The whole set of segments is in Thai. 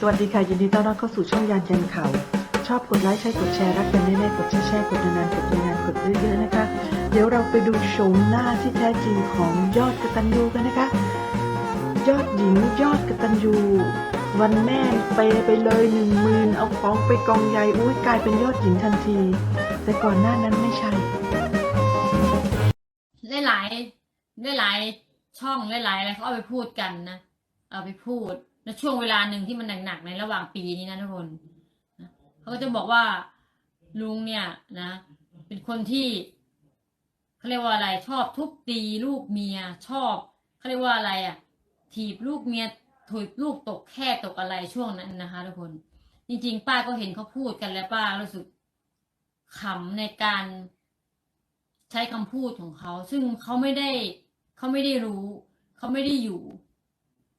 สวัสดีค่ะ ยินดีต้อนรับเข้าสู่ช่องยานยันเขาชอบกดไลค์ใช่กดแชร์รักกันแน่ๆกดแชร์ๆกดนานๆกดนานๆกดเยอะๆนะคะ เดี๋ยวเราไปดูโฉมหน้าที่แท้จริงของยอดกระตัญญูกันนะคะ ยอดหญิงยอดกระตัญญูวันแม่ไปไปเลยหนึ่งหมื่นเอาของไปกองใหญ่อุ้ยกลายเป็นยอดหญิงทันที แต่ก่อนหน้านั้นไม่ใช่หลายหลายหลายๆช่องหลายๆอะไรเขาเอาไปพูดกันนะ เอาไปพูด ในช่วงเวลาหนึ่งที่มันหนักๆในระหว่างปีนี้นะทุกคนนะเขาก็จะบอกว่าลุงเนี่ยนะ เป็นคนที่เขาเรียกว่าอะไรชอบทุบตีลูกเมียชอบเขาเรียกว่าอะไรอะ ถีบลูกเมียถีบลูกตกแค่ตกอะไรช่วงนั้นนะคะทุกคน จริง ๆ ป้าก็เห็นเขาพูดกันแล้วป้ารู้สึกขำในการใช้คำพูดของเขา ซึ่งเขาไม่ได้เขาไม่ได้รู้ เขาไม่ได้อยู่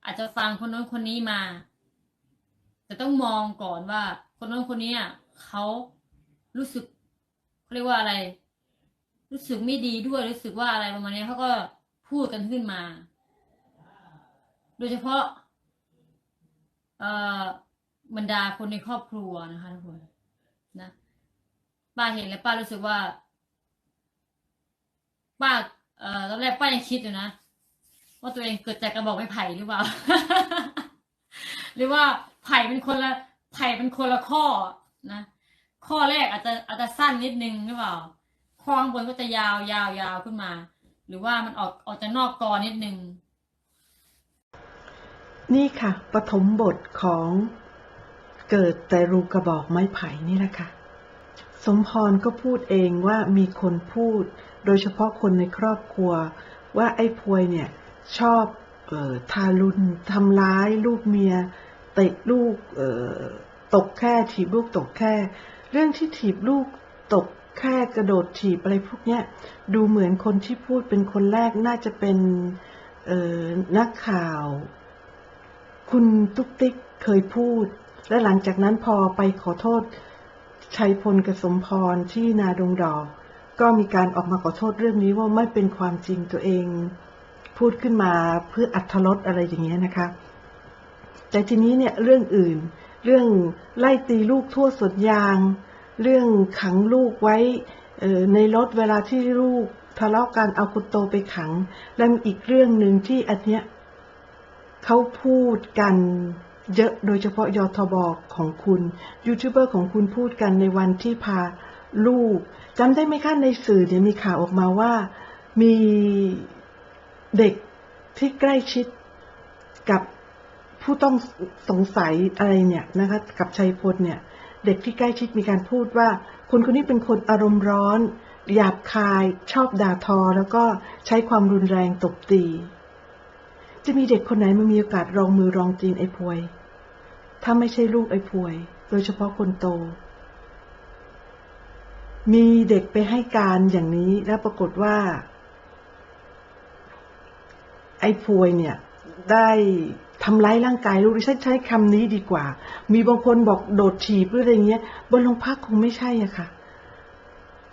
อาจจะฟังคนโน้นคนนี้มา แต่ต้องมองก่อนว่า คนโน้นคนนี้อะเขารู้สึกเขาเรียกว่าอะไร รู้สึกไม่ดีด้วยรู้สึกว่าอะไรประมาณนี้เขาก็พูดกันขึ้นมา โดยเฉพาะ เอ่อบรรดาคนในครอบครัวนะคะทุกคนนะป้าเห็นแล้วป้ารู้สึกว่าป้าเอ่อตอนแรกป้ายังคิดอยู่นะ ว่าตัวเองเกิดจากกระบอกไม้ไผ่หรือเปล่า หรือว่าไผ่เป็นคนละไผ่เป็นคนละข้อนะข้อแรกอาจจะอาจจะสั้นนิดนึงหรือเปล่าข้อข้างบนก็จะยาวยาวยาวขึ้นมา หรือว่ามันออกออกจากนอกกอนิดนึง นี่ค่ะปฐมบทของเกิดแต่รูกระบอกไม้ไผ่นี่แหละค่ะสมพรก็พูดเองว่ามีคนพูด โดยเฉพาะคนในครอบครัว ว่าไอ้พวยเนี่ย ชอบเออทารุณทำร้ายลูกเมียเตะลูกเออตกแค่ถีบลูกตกแค่ เรื่องที่ถีบลูกตกแค่กระโดดถีบอะไรพวกเนี้ยดูเหมือนคนที่พูดเป็นคนแรกน่าจะเป็นเออนักข่าว คุณตุ๊กติ๊กเคยพูด และหลังจากนั้นพอไปขอโทษชัยพลกสมพรที่นาดงดอก ก็มีการออกมาขอโทษเรื่องนี้ว่าไม่เป็นความจริงตัวเอง พูดขึ้นมาเพื่ออัธรสอะไรอย่างเงี้ยนะคะ แต่ทีนี้เนี่ยเรื่องอื่น เรื่องไล่ตีลูกทั่วสวนยาง เรื่องขังลูกไว้ในรถเวลาที่ลูกทะเลาะกันเอาคุณโตไปขัง และมีอีกเรื่องหนึ่งที่อันเนี้ยเขาพูดกันเยอะโดยเฉพาะยทบของคุณยูทูบเบอร์ของคุณพูดกันในวันที่พาลูกจำได้ไหมคะในสื่อเนี่ยมีข่าวออกมาว่า มี เด็กที่ใกล้ชิดกับผู้ต้องสงสัยอะไรเนี่ยนะคะกับชัยพลเนี่ย เด็กที่ใกล้ชิดมีการพูดว่า คนคนนี้เป็นคนอารมณ์ร้อน หยาบคายชอบด่าทอ แล้วก็ใช้ความรุนแรงตบตี จะมีเด็กคนไหนมามีโอกาสรองมือรองตีนไอ้พวย ถ้าไม่ใช่ลูกไอ้พวย โดยเฉพาะคนโต มีเด็กไปให้การอย่างนี้แล้วปรากฏว่า อ้พวยเนี่ยได้ทำร้ายร่างกายลูกดิฉันใช้คำนี้ดีกว่า มีบางคนบอกโดดถีบหรืออะไรเงี้ยบนโรงพักคงไม่ใช่อะค่ะ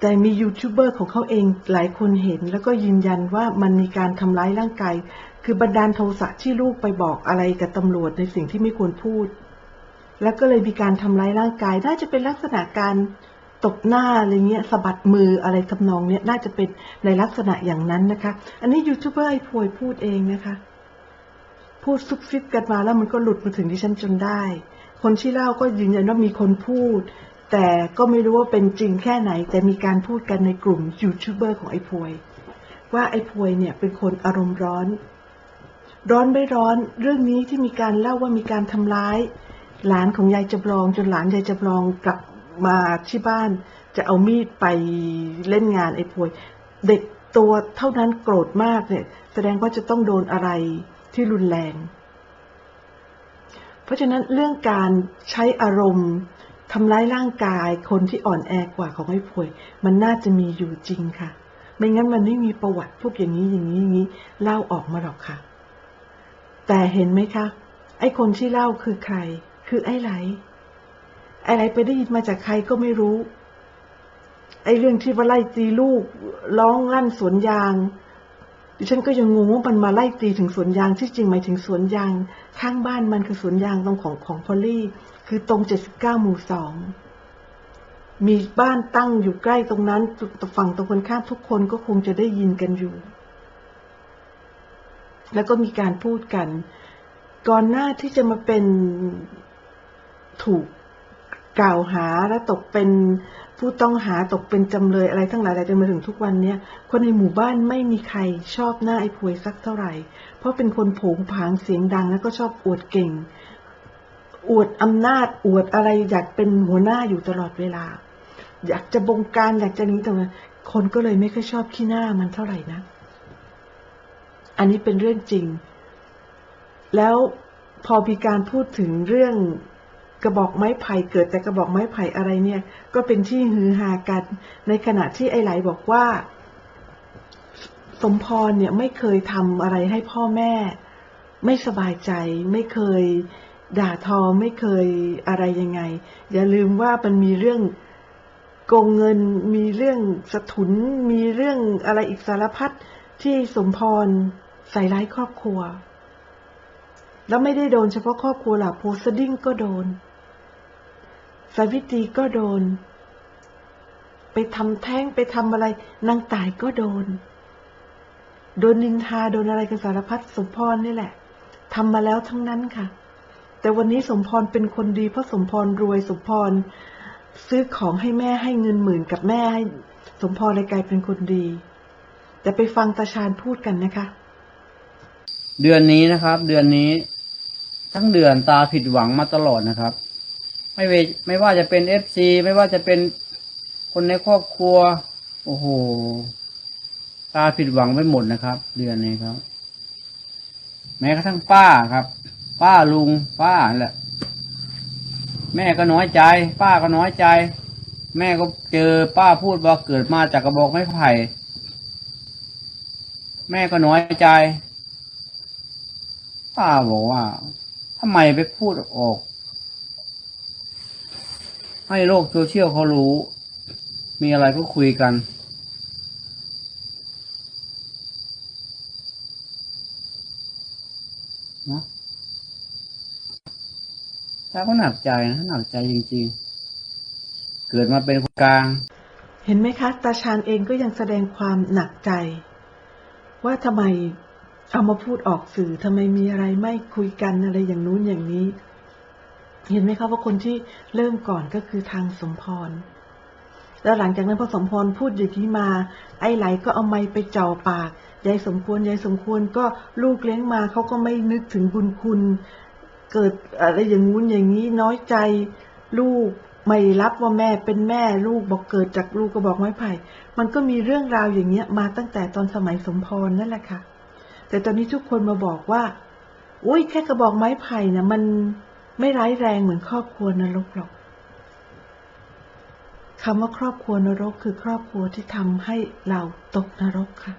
แต่มียูทูบเบอร์ของเขาเองหลายคนเห็น แล้วก็ยืนยันว่ามันมีการทำร้ายร่างกาย คือบันดาลโทสะที่ลูกไปบอกอะไรกับตำรวจในสิ่งที่ไม่ควรพูด แล้วก็เลยมีการทำร้ายร่างกาย น่าจะเป็นลักษณะการ ตบหน้าอะไรเงี้ยสะบัดมืออะไรทำนองเนี้ยน่าจะเป็นในลักษณะอย่างนั้นนะคะ อันนี้ยูทูบเบอร์ไอ้พวยพูดเองนะคะ พูดซุบซิบกันมาแล้วมันก็หลุดมาถึงดิฉันจนได้ คนที่เล่าก็ยืนยันว่ามีคนพูด แต่ก็ไม่รู้ว่าเป็นจริงแค่ไหน แต่มีการพูดกันในกลุ่มยูทูบเบอร์ของไอ้พวย ว่าไอ้พวยเนี่ยเป็นคนอารมณ์ร้อน ร้อนไม่ร้อน เรื่องนี้ที่มีการเล่าว่ามีการทำร้ายหลานของยายจำลองจนหลานยายจำลองกลับ มาที่บ้าน จะเอามีดไปเล่นงานไอ้พวย เด็กตัวเท่านั้นโกรธมากเนี่ย แสดงว่าจะต้องโดนอะไรที่รุนแรง เพราะฉะนั้นเรื่องการใช้อารมณ์ทำร้ายร่างกายคนที่อ่อนแอกว่าของไอ้พวย มันน่าจะมีอยู่จริงค่ะ ไม่งั้นมันไม่มีประวัติพวกอย่างนี้อย่างนี้อย่างนี้เล่าออกมาหรอกค่ะ แต่เห็นไหมคะไอ้คนที่เล่าคือใคร คือไอ้ไหล อ้ไหลไปได้ยินมาจากใครก็ไม่รู้ ไอ้เรื่องที่ว่าไล่ตีลูกร้องลั่นสวนยาง ดิฉันก็ยังงงว่ามันมาไล่ตีถึงสวนยางที่จริงหมายถึงสวนยาง ข้างบ้านมันคือสวนยางตรงของของพอลลี่ คือตรง79หมู่สองมีบ้านตั้งอยู่ใกล้ตรงนั้นฝั่งตรงกันข้ามทุกคนก็คงจะได้ยินกันอยู่ แล้วก็มีการพูดกัน ก่อนหน้าที่จะมาเป็นถูก กล่าวหาและตกเป็นผู้ต้องหาตกเป็นจำเลยอะไรทั้งหลายจนมาถึงทุกวันเนี้ยคนในหมู่บ้านไม่มีใครชอบหน้าไอ้พวยสักเท่าไหร่ เพราะเป็นคนผงผางเสียงดังแล้วก็ชอบอวดเก่ง อวดอำนาจอวดอะไรอยากเป็นหัวหน้าอยู่ตลอดเวลา อยากจะบงการอยากจะนี้แต่คนก็เลยไม่ค่อยชอบขี้หน้ามันเท่าไหร่นะ อันนี้เป็นเรื่องจริง แล้วพอมีการพูดถึงเรื่อง กระบอกไม้ไผ่เกิดแต่กระบอกไม้ไผ่อะไรเนี่ย ก็เป็นที่ฮือฮากัน ในขณะที่ไอ้ไหลบอกว่า สมพรเนี่ยไม่เคยทำอะไรให้พ่อแม่ ไม่สบายใจ ไม่เคยด่าทอไม่เคยอะไรยังไง อย่าลืมว่ามันมีเรื่องโกงเงินมีเรื่องสะทุนมีเรื่องอะไรอีกสารพัดที่สมพรใส่ร้ายครอบครัว แล้วไม่ได้โดนเฉพาะครอบครัวหล่ะโพสดิ้งก็โดน สาวิตรีก็โดน ไปทำแท้งไปทำอะไร นางตายก็โดน โดนนินทาโดนอะไรกันสารพัดสมพรนี่แหละทำมาแล้วทั้งนั้นค่ะ แต่วันนี้สมพรเป็นคนดีเพราะสมพรรวยสมพรซื้อของให้แม่ให้เงินหมื่นกับแม่ให้สมพรเลยกลายเป็นคนดี แต่ไปฟังตาชาญพูดกันนะคะ เดือนนี้นะครับ เดือนนี้ ทั้งเดือนตาผิดหวังมาตลอดนะครับ ไม่เวไม่ว่าจะเป็นเอฟซีไม่ว่าจะเป็นคนในครอบครัว โอ้โห ตาผิดหวังไปหมดนะครับ เดือนนี้ครับ แม้กระทั่งป้าครับ ป้าลุงป้าแหละ แม่ก็น้อยใจ ป้าก็น้อยใจ แม่ก็เจอป้าพูดว่าเกิดมาจากกระบอกไม้ไผ่แม่ก็น้อยใจ ป้าบอกว่าทำไมไปพูดออก ให้โลกโซเชียลเขารู้ มีอะไรก็คุยกัน เนาะถ้าก็หนักใจนะหนักใจจริง ๆ เกิดมาเป็นคนกลาง เห็นไหมคะ ตาชาญเองก็ยังแสดงความหนักใจ ว่าทำไมเอามาพูดออกสื่อทำไมมีอะไรไม่คุยกันอะไรอย่างนู้นอย่างนี้ เห็นไหมคะว่าคนที่เริ่มก่อนก็คือทางสมพร แล้วหลังจากนั้นพอสมพรพูดอย่างนี้มา ไอ้ไหลก็เอาไม้ไปจ่อปาก ยายสมควร ยายสมควรก็ลูกเลี้ยงมาเขาก็ไม่นึกถึงบุญคุณ เกิดอะไรอย่างงู้นอย่างนี้น้อยใจลูกไม่รับว่าแม่เป็นแม่ลูกบอกเกิดจากลูกก็บอกไม้ไผ่ มันก็มีเรื่องราวอย่างเงี้ยมาตั้งแต่ตอนสมัยสมพรนั่นแหละค่ะ แต่ตอนนี้ทุกคนมาบอกว่า อุ้ยแค่กระบอกไม้ไผ่น่ะมัน ไม่ร้ายแรงเหมือนครอบครัวนรกหรอกคำว่าครอบครัวนรกคือครอบครัวที่ทำให้เราตกนรกค่ะ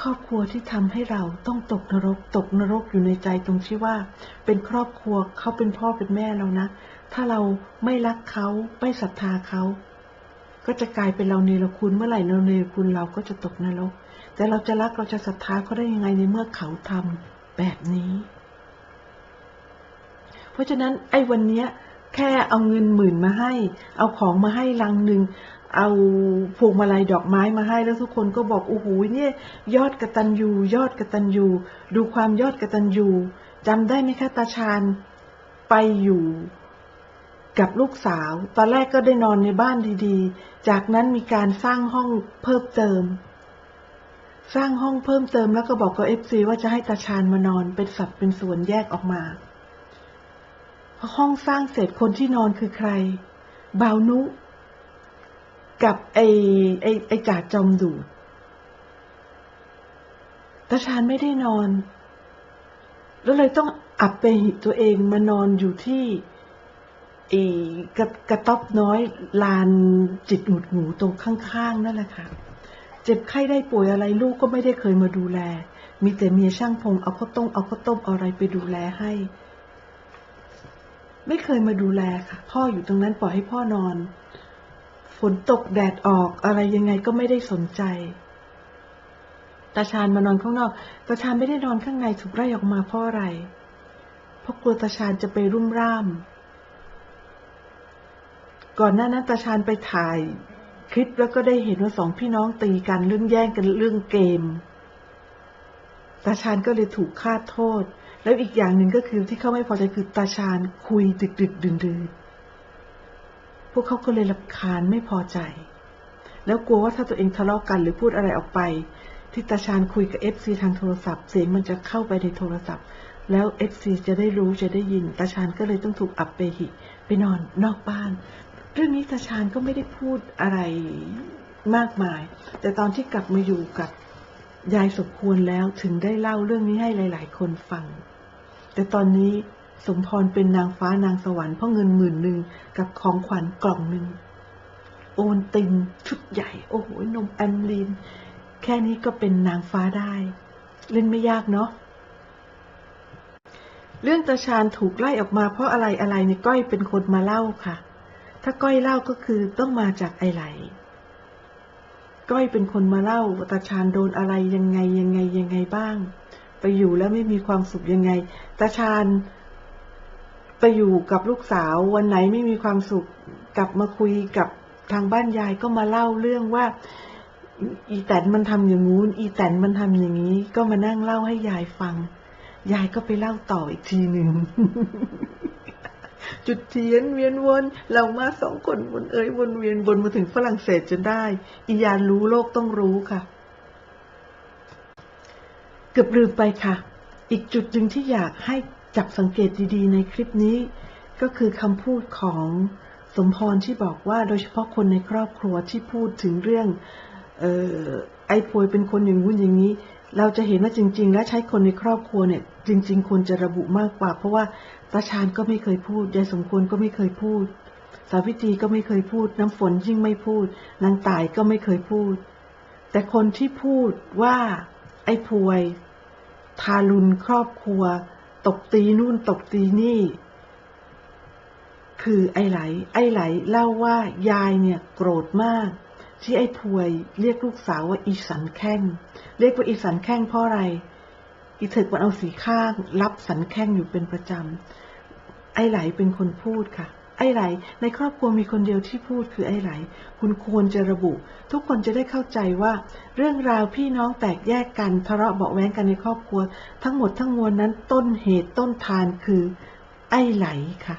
ครอบครัวที่ทำให้เราต้องตกนรก ตกนรกอยู่ในใจตรงที่ว่า เป็นครอบครัวเขาเป็นพ่อเป็นแม่เรานะ ถ้าเราไม่รักเขาไม่ศรัทธาเขาก็จะกลายเป็นเราเนรคุณเมื่อไหร่เราเนรคุณเราก็จะตกนรก แต่เราจะรักเราจะศรัทธาเขาได้ยังไงในเมื่อเขาทำ แบบนี้ เพราะฉะนั้นไอ้วันเนี้ยแค่เอาเงินหมื่นมาให้ เอาของมาให้ลังหนึ่ง เอาพวงมาลัยดอกไม้มาให้แล้วทุกคนก็บอกโอ้โหเนี่ย ยอดกระตันยูยอดกระตันยูดูความยอดกระตันยูจำได้ไหมคะตาชาญไปอยู่กับลูกสาว ตอนแรกก็ได้นอนในบ้านดีๆ จากนั้นมีการสร้างห้องเพิ่มเติม สร้างห้องเพิ่มเติมแล้วก็บอกกับเอฟซีว่าจะให้ตาชาญมานอนเป็นสัดเป็นส่วนแยกออกมาพอห้องสร้างเสร็จคนที่นอนคือใคร บาวนุ กับไอไอไอจ่าจอมดูดตาชาญไม่ได้นอน แล้วเลยต้องอับไปหิตัวเองมานอนอยู่ที่ไอกระกระต๊อบน้อยลานจิตหมุดหมูตรงข้างๆนั่นแหละค่ะ เจ็บไข้ได้ป่วยอะไรลูกก็ไม่ได้เคยมาดูแล มีแต่เมียช่างพงเอาข้าวต้มเอาข้าวต้มอะไรไปดูแลให้ ไม่เคยมาดูแลค่ะ พ่ออยู่ตรงนั้นปล่อยให้พ่อนอน ฝนตกแดดออกอะไรยังไงก็ไม่ได้สนใจตาชาญมานอนข้างนอกตาชาญไม่ได้นอนข้างในถูกไล่ออกมาเพราะอะไร เพราะกลัวตาชาญจะไปรุ่มร่าม ก่อนหน้านั้นตาชาญไปถ่าย คลิปแล้วก็ได้เห็นว่าสองพี่น้องตีกันเรื่องแย่งกันเรื่องเกม ตาชาญก็เลยถูกฆ่าโทษ แล้วอีกอย่างหนึ่งก็คือที่เขาไม่พอใจคือตาชาญคุยดึกดึกดื่นดื่นๆพวกเขาก็เลยรำคาญไม่พอใจ แล้วกลัวว่าถ้าตัวเองทะเลาะกันหรือพูดอะไรออกไป ที่ตาชาญคุยกับเอฟซีทางโทรศัพท์ เสียงมันจะเข้าไปในโทรศัพท์ แล้วเอฟซีจะได้รู้จะได้ยินตาชาญก็เลยต้องถูกอับเปหิไปนอนนอกบ้าน เรื่องนี้ตาชาญก็ไม่ได้พูดอะไรมากมาย แต่ตอนที่กลับมาอยู่กับยายสมควรแล้วถึงได้เล่าเรื่องนี้ให้หลาย ๆ คนฟัง แต่ตอนนี้สมพรเป็นนางฟ้านางสวรรค์เพราะเงินหมื่นหนึ่งกับของขวัญกล่องหนึ่ง โอนตินชุดใหญ่ โอ้โหนมแอมลีนแค่นี้ก็เป็นนางฟ้าได้ เล่นไม่ยากเนาะเรื่องตาชาญถูกไล่ออกมาเพราะอะไรอะไรเนี่ยก้อยเป็นคนมาเล่าค่ะ ถ้าก้อยเล่าก็คือต้องมาจากไอไหล ก้อยเป็นคนมาเล่าตาชาญโดนอะไรยังไงยังไงยังไงบ้าง ไปอยู่แล้วไม่มีความสุขยังไง ตาชาญไปอยู่กับลูกสาววันไหนไม่มีความสุขกลับมาคุยกับทางบ้านยายก็มาเล่าเรื่องว่า อีแตนมันทำอย่างงู้น อีแตนมันทำอย่างนี้ ก็มานั่งเล่าให้ยายฟัง ยายก็ไปเล่าต่ออีกทีหนึ่ง จุดเทียนเวียนวนเรามาสองคนวนเอ้ยวนเวียนวนมาถึงฝรั่งเศสจนได้ อียานรู้โลกต้องรู้ค่ะ เกือบลืมไปค่ะ อีกจุดหนึ่งที่อยากให้จับสังเกตดีๆ ในคลิปนี้ ก็คือคำพูดของสมพรที่บอกว่าโดยเฉพาะคนในครอบครัวที่พูดถึงเรื่องออไอ้ป่วยเป็นคนอย่างงู้นอย่างนี้ เราจะเห็นว่าจริง ๆ แล้วใช้คนในครอบครัวเนี่ย จริง ๆควรจะระบุมากกว่า เพราะว่าตาชาญก็ไม่เคยพูดยายสมควรก็ไม่เคยพูด สาวิตรีก็ไม่เคยพูด น้ำฝนยิ่งไม่พูด นางตายก็ไม่เคยพูด แต่คนที่พูดว่าไอ้พวย ทารุณครอบครัว ตบตีนู่นตบตีนี่ คือไอ้ไหล ไอ้ไหลเล่าว่ายายเนี่ยโกรธมาก ที่ไอ้พวยเรียกลูกสาวว่าอีสันแข้ง เรียกว่าอีสันแข้งเพราะอะไร อีเถิกมันเอาสีข้าง รับสันแข้งอยู่เป็นประจำ ไอ้ไหลเป็นคนพูดค่ะ ไอ้ไหล ในครอบครัวมีคนเดียวที่พูดคือไอ้ไหล คุณควรจะระบุ ทุกคนจะได้เข้าใจว่า เรื่องราวพี่น้องแตกแยกกันทะเลาะเบาะแว้งกันในครอบครัว ทั้งหมดทั้งมวลนั้นต้นเหตุต้นทานคือ ไอ้ไหลค่ะ